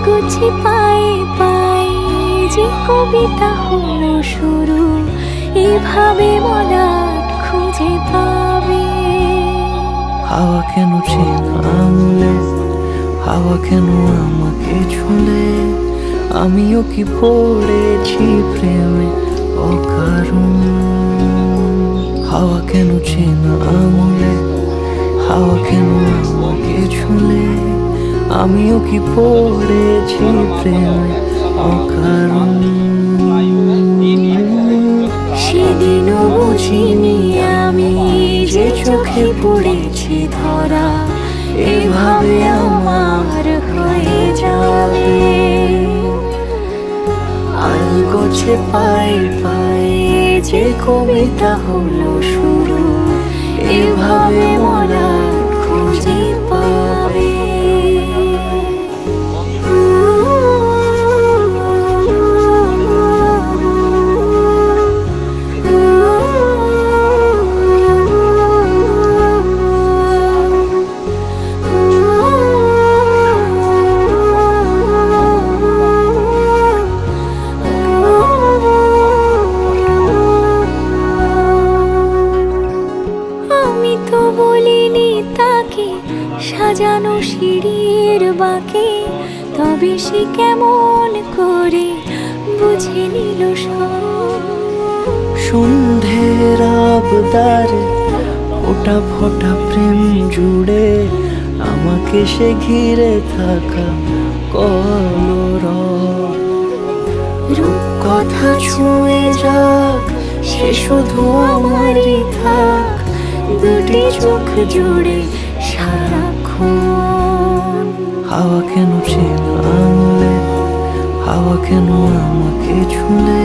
আলগুছি পায়ে পায়ে যে কবিতা হলো শুরু, এভাবে মলাট খুঁজে পাবে। হাওয়া কেন আঙুলে? হাওয়া কেন আমাকে ছুলে? আমিও কি পড়েছি প্রেমে অকারণ? হাওয়া কেন চেনা আঙুলে? হাওয়া কেন আমাকে ছুলে? আমিও কি পড়েছি প্রেমে অকারণ? সেদিনও বুঝিনি আমি যে চোখে পড়েছি ধরা, এভাবে আমার হয়ে যাবে। আলগোছে পায়ে পায়ে যে কবিতা হলো শুরু, এভাবে মরা সন্ধ্যের আবদারে ফোটা ফোটা প্রেম জুড়ে আমাকে সে ঘিরে থাকা কলর রূপ কথা ছুঁয়ে যাক, সে শুধু আমারই থাক, দুটি চোখ জুড়ে সারাক্ষণ। হাওয়া কেন চেনা আঙুলে হাওয়া কেন আমাকে ছুলে?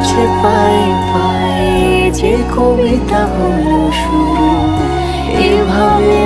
আলগোছে পাই পাই যে কবিতা হলো শুরু। এভাবে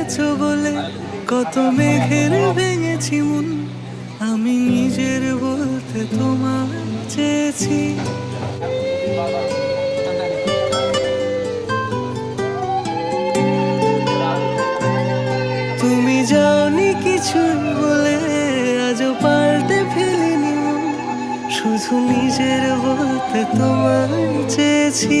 চেয়েছো বলে কত মেঘের ভেঙেছি মন। আমি নিজের বলতে তোমার চেয়েছি। তুমি যাওনি কিছু বলে আজও পাল্টে ফেলিনি শুধু নিজের বলতে তোমার চেয়েছি।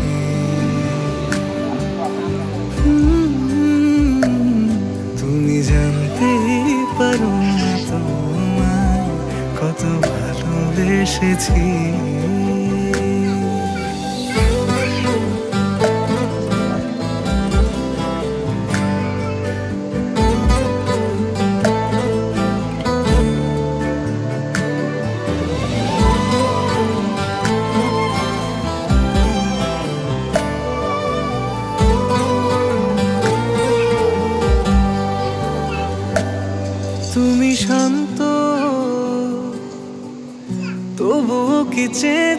ভালোবেসেছি তুমি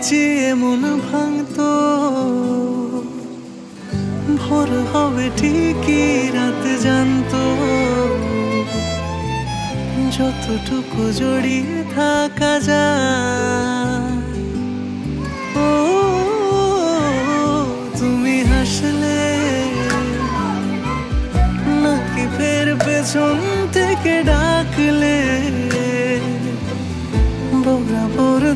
চেয়েছি এমন ভাঙতো। ভোর হবে ঠিকই, রাত জানতো। যতটুকু জড়িয়ে থাকা যায়। ও, তুমি হাসলে, নাকি ফের পেছন থেকে ডাকলে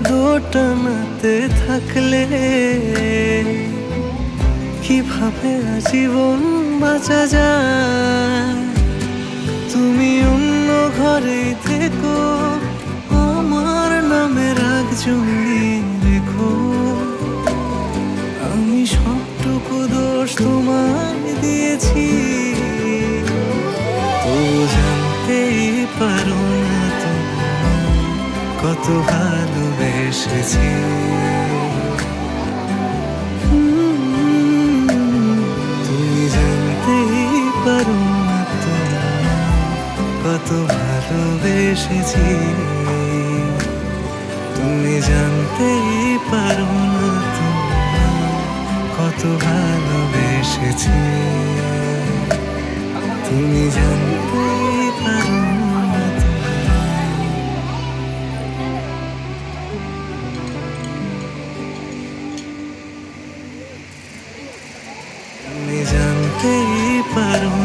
দোটানাতে থাকলে কীভাবে আজীবন বাঁচা যায়? তুমি অন্য ঘরে থেকো, আমার নামে রাগ জমিয়ে রেখো। আমি সবটুকু দোষ তোমায় দিয়েছি। তো জানতেই পারো না কত ভালোবেসেছি হুম, তুমি জানতেই পারো কত ভালোবেসেছি। তুমি জানতেই পারো কত ভালোবেসেছি। তুমি জানতেই পারো জানতেই পারো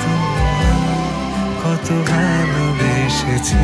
না কত ভালোবেসেছি।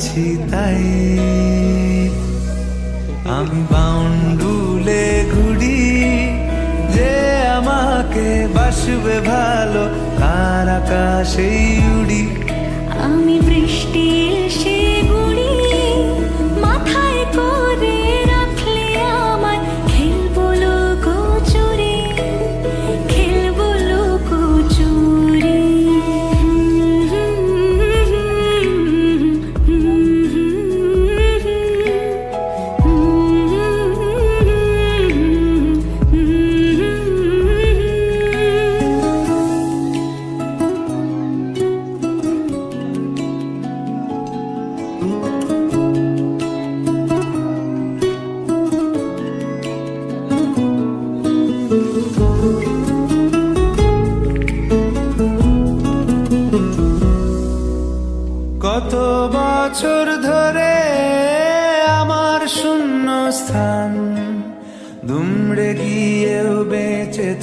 আছি তাই। আমি বাউন্ডুলে ঘুরি যে আমাকে বাসবে ভালো তার আকাশেই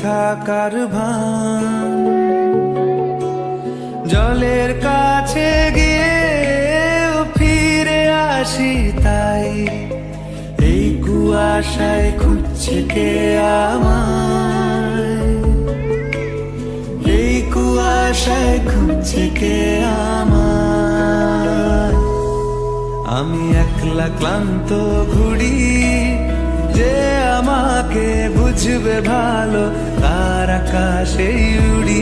থাকার ভান। জলের কাছে গিয়ে ফিরে আসি তাই। এই কুয়াশায় খুঁজছে কে আমার এই কুয়াশায় খুঁজছে কে আমার আমি একলা ক্লান্ত ঘুড়ি যে আমাকে বুঝবে ভালো তার আকাশে উড়ি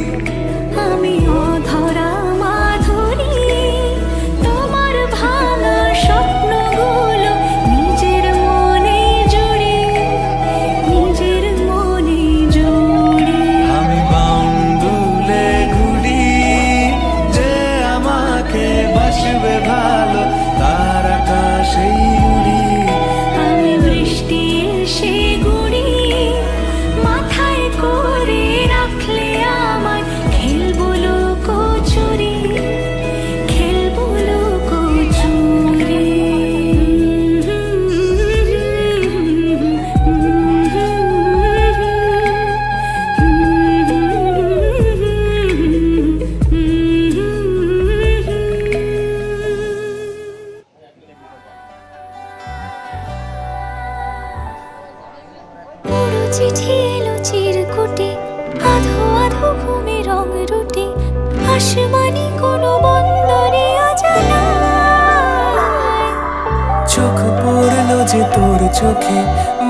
চোখ পড়ল যে তোর চোখে।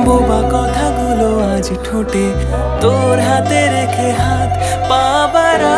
বোবা কথাগুলো আজ ঠোঁটে। তোর হাতে রেখে হাত পাবারা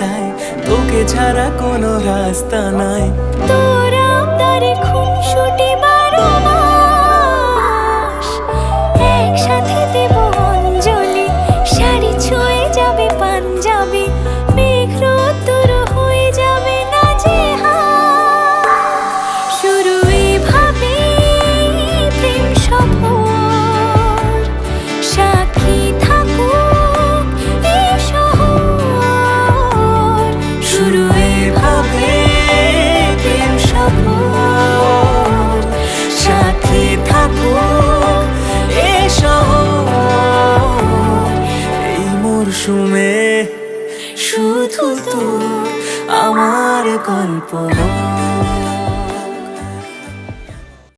তাই তোকে ছাড়া কোনো রাস্তা নাই। for